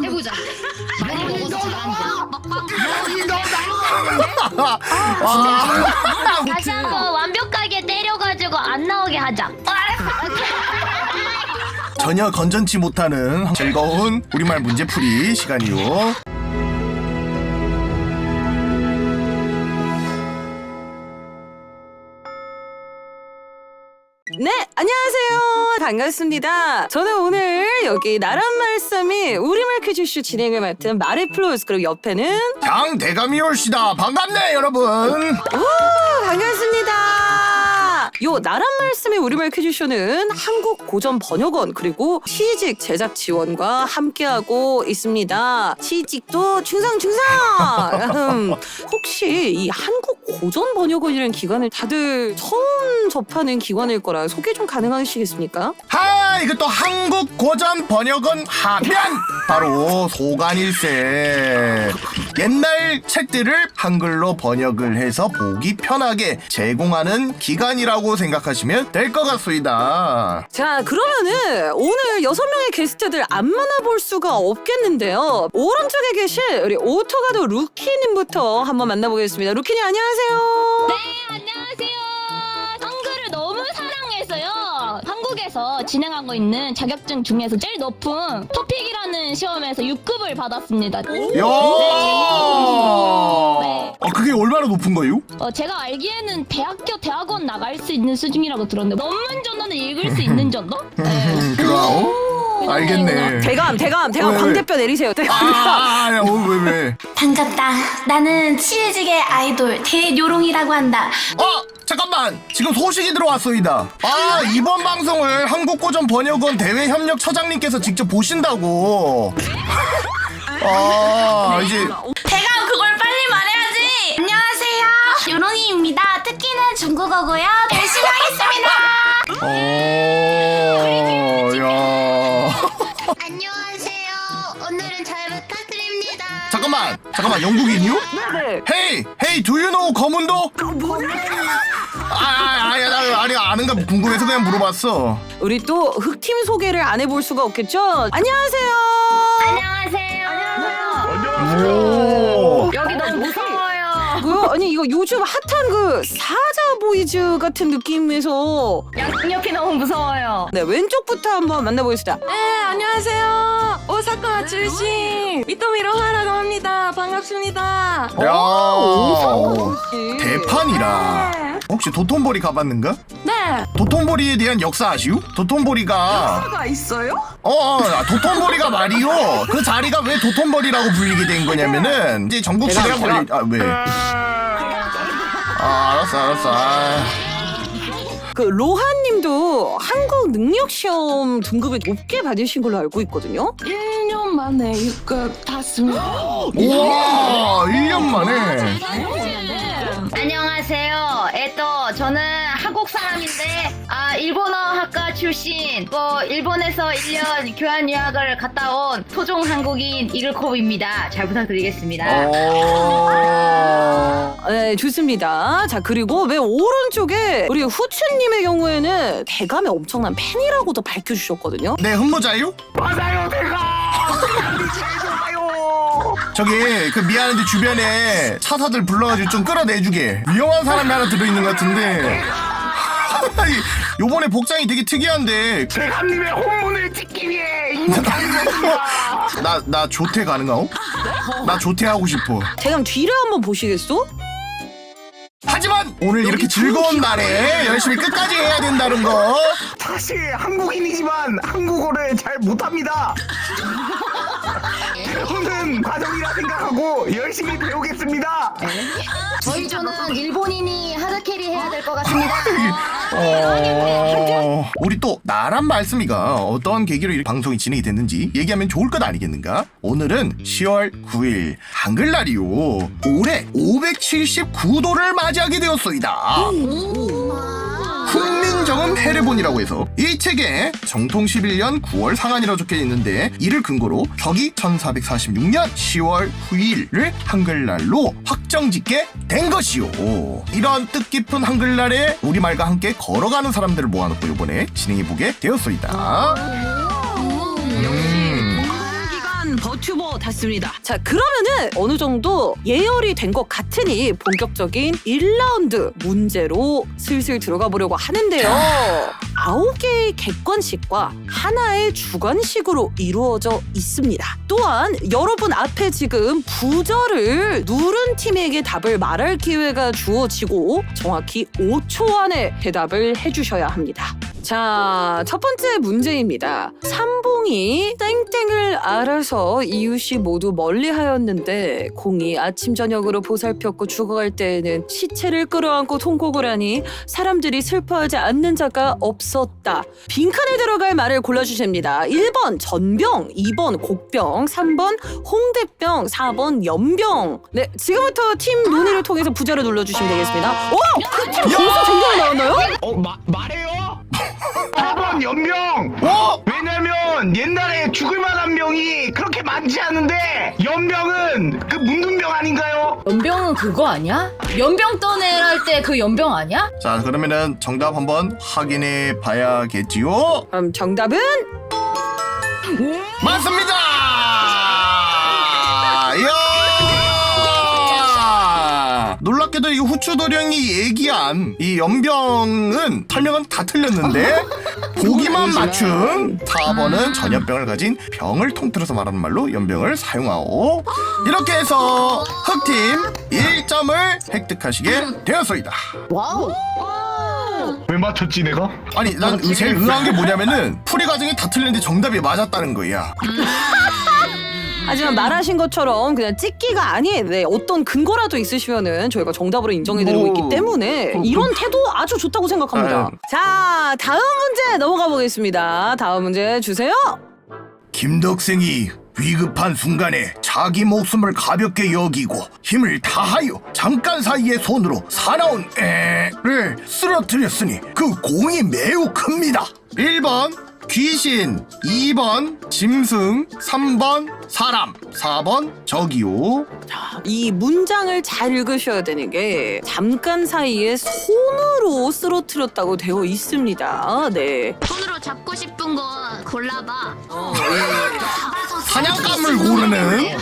해보자. 많이 먹어서 잘한다. 아, 다시 한번 완벽하게 때려가지고 안 나오게 하자. 전혀 건전치 못하는 즐거운 우리말 문제풀이 시간이요. 반갑습니다. 저는 오늘 여기 나란 말씀이 우리말 퀴즈쇼 진행을 맡은 마리플로스 그리고 옆에는 장대감이 올시다. 반갑네 여러분. 오, 반갑습니다. 요 나란 말씀의 우리말 퀴즈쇼는 한국 고전 번역원 그리고 취직 제작 지원과 함께하고 있습니다. 취직도 충성 충성. 음, 혹시 이 한국 고전 번역원이라는 기관을 다들 처음 접하는 기관일 거라 소개 좀 가능하시겠습니까? 하 이것도 한국 고전 번역원 하면 바로 소관일세. 옛날 책들을 한글로 번역을 해서 보기 편하게 제공하는 기관이라고 생각하시면 될 것 같습니다. 자 그러면은 오늘 여섯 명의 게스트들 안 만나볼 수가 없겠는데요. 오른쪽에 계신 우리 오토가드 루키님부터 한번 만나보겠습니다. 루키님 안녕하세요. 네, 안녕하세요. 한국에서 진행하고 있는 자격증 중에서 제일 높은 토픽이라는 시험에서 6급을 받았습니다. 야. 네. 어 그게 얼마나 높은 거요? 어, 제가 알기에는 대학교, 대학원 나갈 수 있는 수준이라고 들었는데 논문 정도는 읽을 수 있는 정도? 네. 그거 알겠네. 대감 대감 대감 왜, 왜? 광대뼈 내리세요. 대감. 아, 야, 어, 왜, 왜? 반갑다. 나는 치즈직의 아이돌 대요롱이라고 한다. 어, 잠깐만. 지금 소식이 들어왔소이다. 아, 이번 방송을 한국고전 번역원 대외협력 처장님께서 직접 보신다고. 아, 이제 대가 그걸 빨리 말해야지. 안녕하세요. 요롱이입니다. 특기는 중국어고요. 열심히 하겠습니다. 어, 잠깐만, 잠깐만, 영국인이요? 네. 헤이, 헤이, know 검은도? 아, 아, 아니, 나, 아니, 아는가 궁금해서 그냥 물어봤어. 우리 또 흑팀 소개를 안 해볼 수가 없겠죠. 안녕하세요. 안녕하세요. 오. 여기 너무 무서워요. 그 아니 이거 요즘 핫한 그 사자 보이즈 같은 느낌에서 양옆이 너무 무서워요. 네 왼쪽부터 한번 만나보겠습니다. 네, 안녕하세요. 오사카 출신 미토미로 하라고 합니다. 반갑습니다. 야. 네. 대판이라. 혹시 도톤보리 가봤는가? 네, 도톤보리에 대한 역사 아시오? 도톤보리가 가 있어요? 어, 어 아, 도톤보리가 말이요. 그 자리가 왜 도톤보리라고 불리게 된 거냐면은 이제 전국 시대가 걸리 아 왜? 아 알았어 알았어. 아, 그 로하님도 한국 능력 시험 등급을 높게 받으신 걸로 알고 있거든요. 1년 만에 6급 탔습니다. 우와 1년 만에. 안녕하세요. 에또 저는 한국 사람인데 아 일본어 학과 출신 또 일본에서 1년 교환 유학을 갔다 온 토종 한국인 이글콥입니다. 잘 부탁드리겠습니다. 어. 네 좋습니다. 자 그리고 왜 오른쪽에 우리 후추님의 경우에는 대감의 엄청난 팬이라고도 밝혀주셨거든요. 네 흠모자유? 맞아요 내가. 저기 그 미안한데 주변에 차사들 불러가지고 좀 끌어내주게 위험한 사람이 하나 들어있는 것 같은데 아니, 요번에 복장이 되게 특이한데 대감님의 혼문을 찍기 위해 나, 나 조퇴 가능하오? 나 조퇴하고 싶어. 대감 뒤를 한번 보시겠소? 하지만 오늘 이렇게 즐거운 날에 열심히 끝까지 해야 된다는 거. 사실 한국인이지만 한국어를 잘 못합니다. 배우는 과정이라 생각하고 열심히 배우겠습니다. 저희 조는 일본인이 하드캐리 해야 될 것 같습니다. 어... 우리 또 나란 말씀이가 어떤 계기로 이 방송이 진행이 됐는지 얘기하면 좋을 것 아니겠는가? 오늘은 10월 9일 한글날이요. 올해 579도를 맞이하게 되었소이다. 훈민정음 해례본이라고 해서 이 책에 정통 11년 9월 상한이라고 적혀 있는데 이를 근거로 격이 1446년 10월 9일을 한글날로 확정짓게 된 것이요. 이런 뜻깊은 한글날에 우리말과 함께 걸어가는 사람들을 모아놓고 이번에 진행해보게 되었소이다. 음. 규모 닿습니다. 자, 그러면은 어느 정도 예열이 된 것 같으니 본격적인 1라운드 문제로 슬슬 들어가 보려고 하는데요. 아홉 개의 객관식과 하나의 주관식으로 이루어져 있습니다. 또한 여러분 앞에 지금 부절을 누른 팀에게 답을 말할 기회가 주어지고 정확히 5초 안에 대답을 해주셔야 합니다. 자, 첫 번째 문제입니다. 삼봉이 땡땡을 알아서 이웃이 모두 멀리하였는데 공이 아침 저녁으로 보살폈고 죽어갈 때에는 시체를 끌어안고 통곡을 하니 사람들이 슬퍼하지 않는 자가 없었다. 빈칸에 들어갈 말을 골라주십니다. 1번 전병, 2번 곡병, 3번 홍대병, 4번 연병. 네, 지금부터 팀 논의를 통해서 부자를 눌러주시면 되겠습니다. 오! 그팀 벌써 정답이 나왔나요? 어 마, 말해 요? 4번 연병. 어? 왜냐면 옛날에 죽을 만한 병이 그렇게 많지 않은데 연병은 그 묻는 병 아닌가요? 연병은 그거 아니야? 연병 떠내라 할 때 그 연병 아니야? 자 그러면은 정답 한번 확인해 봐야겠지요. 그럼 정답은 맞습니다. 놀랍게도 이 후추도령이 얘기한 이 연병은 설명은 다 틀렸는데 보기만 맞춘 4번은 전염병을 가진 병을 통틀어서 말하는 말로 연병을 사용하오. 이렇게 해서 흑팀 1점을 획득하시게 되었습니다. 와우. 왜 맞췄지 내가? 아니 난 제일 의아한 게 뭐냐면은 풀이 과정이 다 틀렸는데 정답이 맞았다는 거야 하지만 말하신 것처럼 그냥 찍기가 아닌 네, 어떤 근거라도 있으시면은 저희가 정답으로 인정해드리고 뭐, 있기 때문에 그- 이런 태도 아주 좋다고 생각합니다. 아유. 자, 다음 문제 넘어가 보겠습니다. 다음 문제 주세요. 김덕생이 위급한 순간에 자기 목숨을 가볍게 여기고 힘을 다하여 잠깐 사이에 손으로 사나운 애를 쓰러뜨렸으니 그 공이 매우 큽니다. 1번 귀신, 2번 짐승, 3번 사람, 4번 저기요. 이 문장을 잘 읽으셔야 되는 게 잠깐 사이에 손으로 쓰러뜨렸다고 되어 있습니다. 네. 손으로 잡고 싶은 거 골라봐. 사냥감을 고르는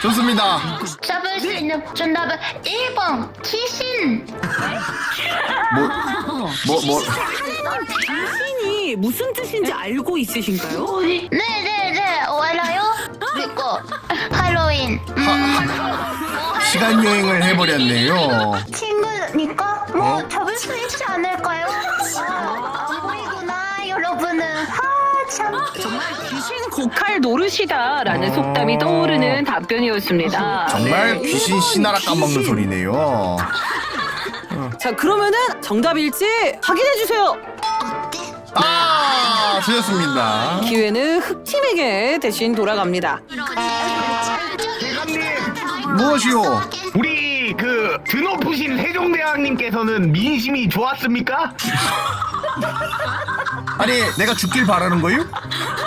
좋습니다. 잡을 수 있는 정답은 1번 귀신. 뭐, 뭐, 뭐. 당신이 무슨 뜻인지 알고 있으신가요? 네네네 할로윈. 시간 여행을 해버렸네요. 친구니까 뭐 어? 잡을 수 있지 않을까요? 아, 안 보이구나 여러분은. 아 참. 정말 귀신 고칼 노릇이다라는 속담이 떠오르는 답변이었습니다. 정말 네. 귀신 씨나라 까먹는 소리네요. 자 그러면은 정답일지 확인해 주세요. 아, 틀렸습니다. 기회는 흑팀에게 대신 돌아갑니다. 대감님 무엇이요? 우리 그 드높으신 세종대왕님께서는 민심이 좋았습니까? 아니, 내가 죽길 바라는 거요?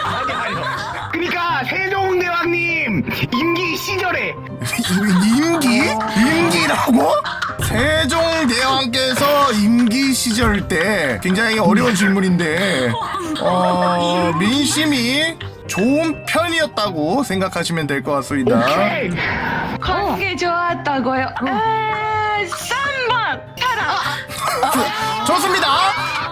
아니 아니요. 그러니까 세종대왕님 임기 시절에 임기? 임기라고? 세종대왕께서 임기 시절 때 굉장히 어려운 질문인데 어, 민심이 좋은 편이었다고 생각하시면 될 것 같습니다. 그게 좋았다고요. 아, 3번 사람. 좋습니다.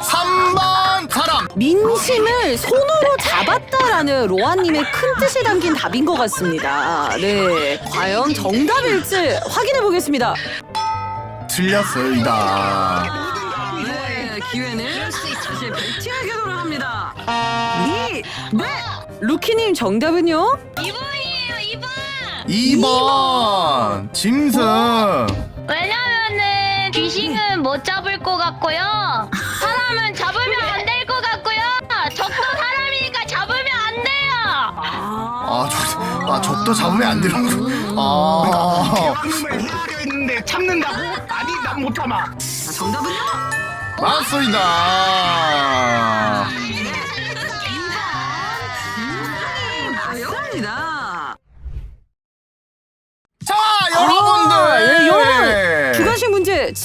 3번 사람. 민심을 손으로 잡았다라는 로아님의 큰 뜻이 담긴 답인 것 같습니다. 네, 과연 정답일지 확인해 보겠습니다. 틀렸습니다. 네, 기회는 사실 백팀에게 돌아갑니다. 네, 네. 루키님 정답은요? 2번이에요 2번. 2번 짐승. 왜냐면은 귀신은 못 잡을 것 같고요. 사람은 잡으면 안 될 것 같고요. 적도 사람이니까 잡으면 안 돼요. 아, 저, 아, 적도 잡으면 안 되는 거. 아, 대왕님을 헤아려 있는데 참는다고? 아니 난 못 참아 정답은요? 맞습니다. 맞습니다.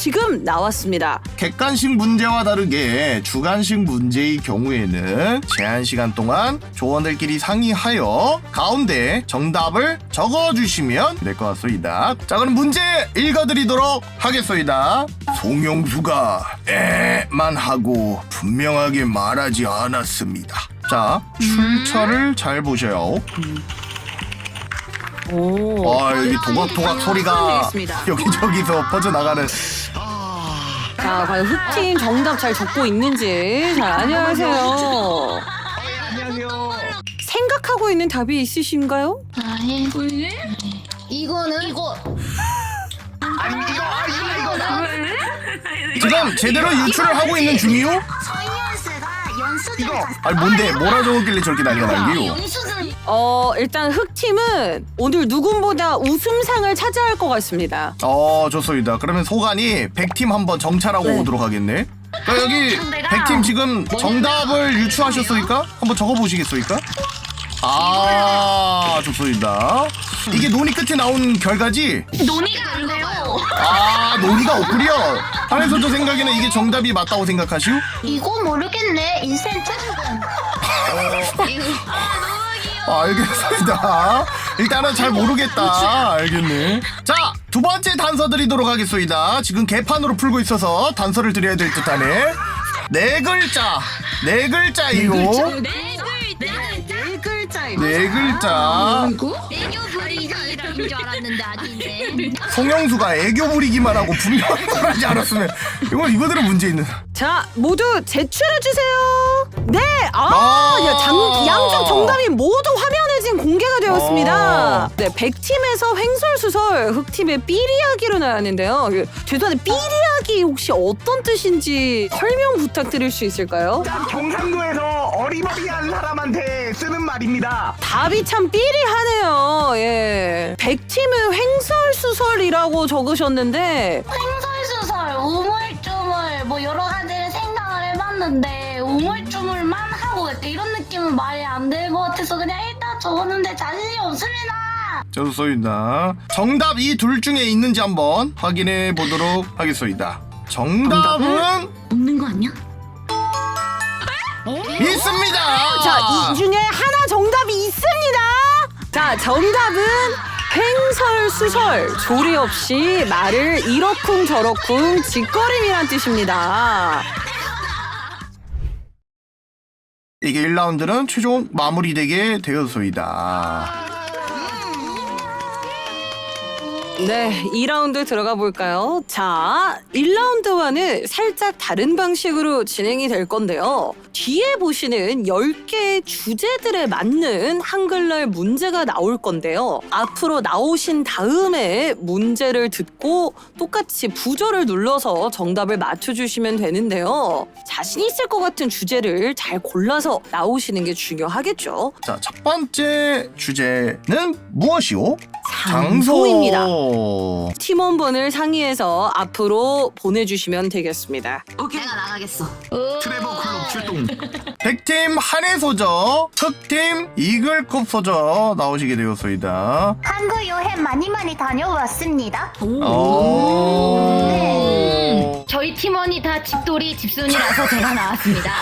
지금 나왔습니다. 객관식 문제와 다르게 주관식 문제의 경우에는 제한 시간 동안 조원들끼리 상의하여 가운데 정답을 적어주시면 될 것 같습니다. 자, 그럼 문제 읽어드리도록 하겠습니다. 송영수가 에만 하고 분명하게 말하지 않았습니다. 자, 출처를 잘 보셔요. 오. 아, 여기 도각도각 소리가 되겠습니다. 여기저기서 퍼져나가는. 자, 과연 흑팀 정답 잘 적고 있는지. 자, 안녕하세요. 안녕하세요. 생각하고 있는 답이 있으신가요? 아니 이거는 이거 아니 이거 아, 이거 이거 지금 제대로 유출을 하고 있는 중이요? 이거 아니 뭔데 뭐라 적었길래 저렇게 난리가 난게요? 연수를 어, 일단 흑팀은 오늘 누군보다 웃음상을 차지할 것 같습니다. 어 좋습니다. 그러면 소관이 100팀 한번 정찰하고 네. 오도록 하겠네. 자 여기 상대가 100팀 지금 정답을 유추하셨으니까 한번 적어보시겠습니까? 아 좋습니다. 이게 논의 끝에 나온 결과지? 논의가 안 돼요. 아 논의가 없구려. 한에서 저 생각에는 이게 정답이 맞다고 생각하시오? 이거 모르겠네 인생 짜증 아, 알겠습니다. 일단은 잘 모르겠다. 알겠네. 자, 두 번째 단서 드리도록 하겠습니다. 지금 개판으로 풀고 있어서 단서를 드려야 될 듯하네. 네 글자. 네 글자이요. 네 글자 입니다. 네 글자. 애교 부리기라는 줄 알았는데 아닌데. 송영수가 애교 부리기만 하고 분명히 말하지 않았으면 이건 이거대로 문제 있는. 자, 모두 제출해 주세요. 네, 아, 아. 야, 장, 양쪽 정답이 모두 화면에 지금 공개가 되었습니다. 아. 네, 백팀에서 횡설수설, 흑팀의 삐리야기로 나왔는데요. 그, 죄송한데 삐리야기 혹시 어떤 뜻인지 설명 부탁드릴 수 있을까요? 경상도에서 어리버리한 사람한테 쓰는 말입니다. 답이 참 삐리하네요. 예, 백팀은 횡설수설이라고 적으셨는데 횡설수설 우물쭈물 뭐 여러 가지를 생각을 해봤는데 우물쭈물만 하고 있다. 이런 느낌은 말이 안 될 것 같아서 그냥 일단 적었는데 자신이 없습니다 좋습니다. 정답 이 둘 중에 있는지 한번 확인해 보도록 하겠습니다. 정답은 없는 거 아니야? 있습니다. 자, 이 중에 하나 정답이 있습니다. 자, 정답은 횡설수설, 조리 없이 말을 이러쿵저러쿵 짓거림이란 뜻입니다. 이게 1라운드는 최종 마무리되게 되었습니다. 네, 2라운드 들어가 볼까요? 자, 1라운드와는 살짝 다른 방식으로 진행이 될 건데요. 뒤에 보시는 10개의 주제들에 맞는 한글날 문제가 나올 건데요. 앞으로 나오신 다음에 문제를 듣고 똑같이 부조를 눌러서 정답을 맞춰주시면 되는데요. 자신 있을 것 같은 주제를 잘 골라서 나오시는 게 중요하겠죠. 자, 첫 번째 주제는 무엇이오? 장소입니다. 팀원분을 상의해서 앞으로 보내주시면 되겠습니다. 내가 나가겠어 트레버 클럽 출동. 백팀 한해 소저, 흑팀 이글컵 소저 나오시게 되었습니다. 한국 여행 많이 많이 다녀왔습니다 오. 저희 팀원이 다 집돌이 집순이라서 제가 나왔습니다.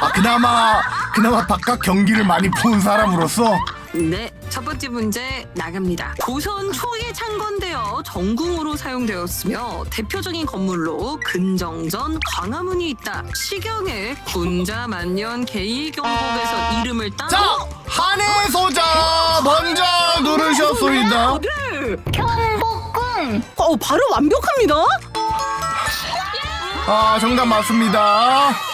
아, 그나마, 그나마 바깥 경기를 많이 본 사람으로서 네, 첫 번째 문제 나갑니다. 조선 초기에 창건되어 전궁으로 사용되었으며 대표적인 건물로 근정전 광화문이 있다. 시경의 군자 만년 개이 경복에서 이름을 딴 자, 한해 소자 먼저 누르셨습니다. 네. 경복궁 어, 바로 완벽합니다. 아, 정답 맞습니다.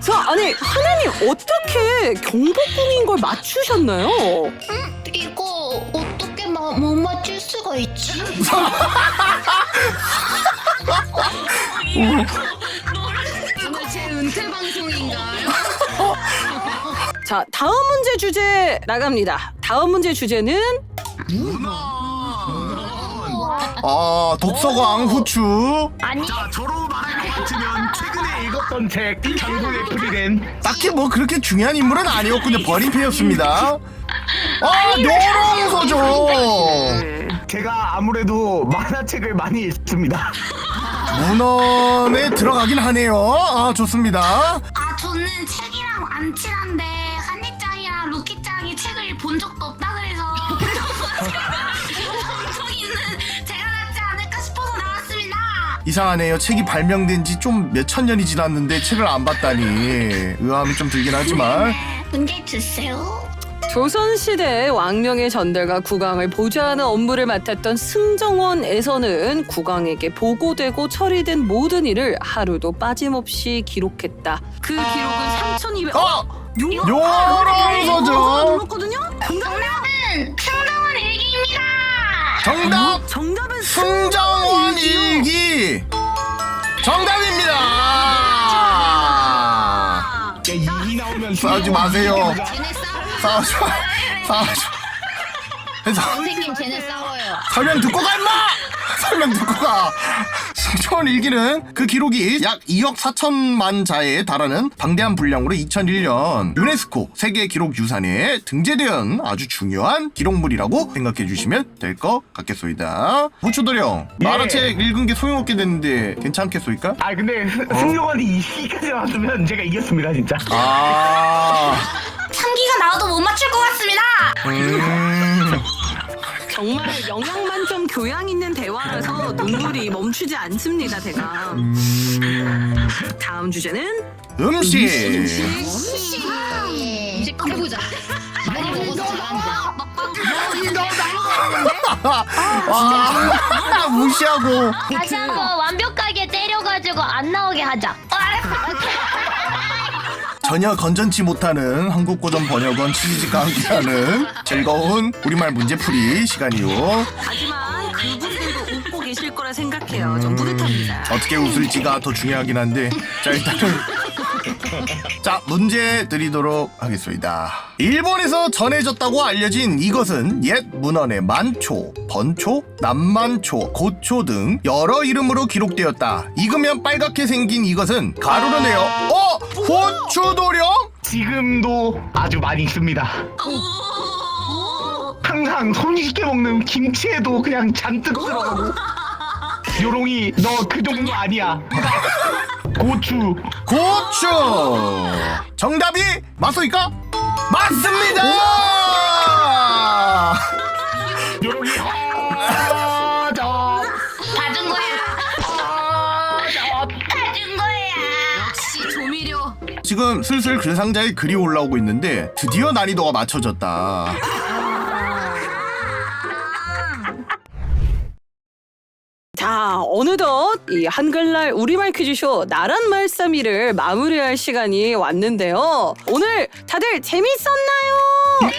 자, 아니 하나님 어떻게 경복궁인 걸 맞추셨나요? 이거 어떻게 마, 못 맞출 수가 있지? 자, 다음 문제 주제 나갑니다. 다음 문제 주제는 아 독서광 후추? 아니. 자 저로 말할 것 같으면 최근에 읽었던 책 장군의 프리랜 딱히 뭐 그렇게 중요한 인물은 아니었군요. 버림패였습니다. 아 요롱서죠. 제가 아무래도 만화책을 많이 읽습니다. 문헌에 들어가긴 하네요. 아 좋습니다. 아 저는 책이랑 안 친한데 이상하네요 책이 발명된 지 좀 몇 천 년이 지났는데 책을 안 봤다니 의아함이 좀 들긴 하지만 문제 주세요. 조선시대 왕명의 전달과 국왕을 보좌하는 업무를 맡았던 승정원에서는 국왕에게 보고되고 처리된 모든 일을 하루도 빠짐없이 기록했다. 그 기록은 3,200. 어! 요롱서죠 눌렀거든요? 정답은 승정원 일기입니다. 정답 정답은 승정원 일기 정답입니다. 야, 이 나오면 싸우지 마세요. 쟤네 싸워요. 싸우지 마. 싸우지 마. 그래서 선생님 쟤네 싸워요. 설명 듣고 가 임마. 설명 듣고 가. 승정원 일기는 그 기록이 약 2억 4천만 자에 달하는 방대한 분량으로 2001년 유네스코 세계 기록 유산에 등재된 아주 중요한 기록물이라고 생각해 주시면 될 것 같겠소이다. 부추도령 예. 만화책 읽은 게 소용없게 됐는데 괜찮겠소이까? 아 근데 승용원이 이 시기까지 나왔으면 제가 이겼습니다 진짜 아. 참기가 나와도 못 맞출 것 같습니다. 음. 정말 영양 만점 교양 있는 대화라서 눈물이 멈추지 않습니다, 제가. 다음 주제는 음식. 음식 해보자. 많이 먹어서 잘하는데. 와, 무시하고. 다시 한번 완벽하게 때려가지고 안 나오게 하자. 전혀 건전치 못하는 한국 고전 번역원 치즈가 함께하는 즐거운 우리말 문제풀이 시간이요. 하지만 그분들도 웃고 계실 거라 생각해요. 좀 뿌듯합니다. 어떻게 웃을지가 더 중요하긴 한데. 자, 일단은. 자, 문제 드리도록 하겠습니다. 일본에서 전해졌다고 알려진 이것은 옛 문헌에 만초, 번초, 남만초, 고초 등 여러 이름으로 기록되었다. 익으면 빨갛게 생긴 이것은 가루로네요. 어? 고추도령? 지금도 아주 많이 있습니다 항상 손쉽게 먹는 김치에도 그냥 잔뜩 들어가고 요롱이 너 그 정도 아니야 고추. 고추. 정답이 맞소니까? 맞습니다. 요롱이 아, 저, 봐준 거야. 봐준 거야. 역시 조미료. 지금 슬슬 글 상자에 글이 올라오고 있는데 드디어 난이도가 맞춰졌다 자, 어느덧 이 한글날 우리말 퀴즈쇼 나란 말싸미를 마무리할 시간이 왔는데요. 오늘 다들 재밌었나요?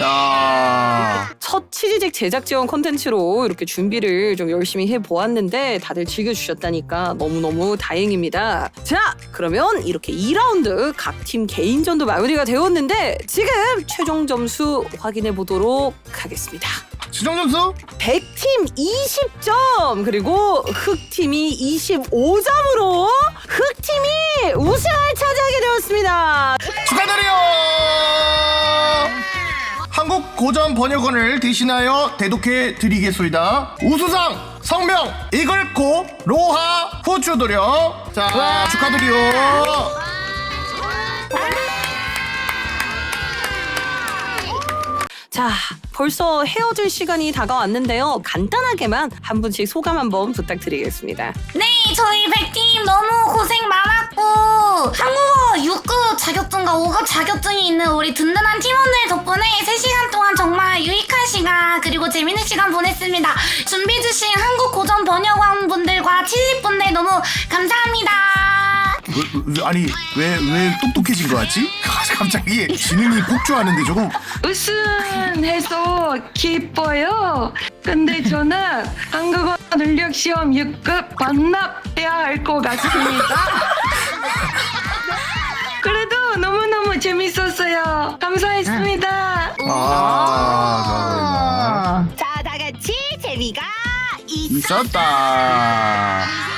야 첫 치즈직 제작 지원 콘텐츠로 이렇게 준비를 좀 열심히 해 보았는데 다들 즐겨주셨다니까 너무너무 다행입니다. 자, 그러면 이렇게 2라운드 각 팀 개인전도 마무리가 되었는데 지금 최종 점수 확인해 보도록 하겠습니다. 지정 점수 100팀 20점 그리고 흑팀이 25점으로 흑팀이 우승을 차지하게 되었습니다. 축하드려요 고전 번역원을 대신하여 대독해 드리겠소이다 우수상 성명 이글코 로하 후추도령 자 축하드려요 자, 벌써 헤어질 시간이 다가왔는데요. 간단하게만 한 분씩 소감 한번 부탁드리겠습니다. 네, 저희 백팀 너무 고생 많았고 한국어 6급 자격증과 5급 자격증이 있는 우리 든든한 팀원들 덕분에 3시간 동안 정말 유익한 시간 그리고 재밌는 시간 보냈습니다. 준비해주신 한국 고전 번역원 분들과 치즈분들 너무 감사합니다. 왜, 왜, 아니 왜 왜 똑똑해진 거 같지? 갑자기 지능이 폭주하는데 저거 우승해서 기뻐요. 근데 저는 한국어 능력 시험 6급 반납해야 할 것 같습니다. 그래도 너무너무 재밌었어요. 감사했습니다. 아, 좋아, 자, 다 같이 재미가 있었다. 있었다.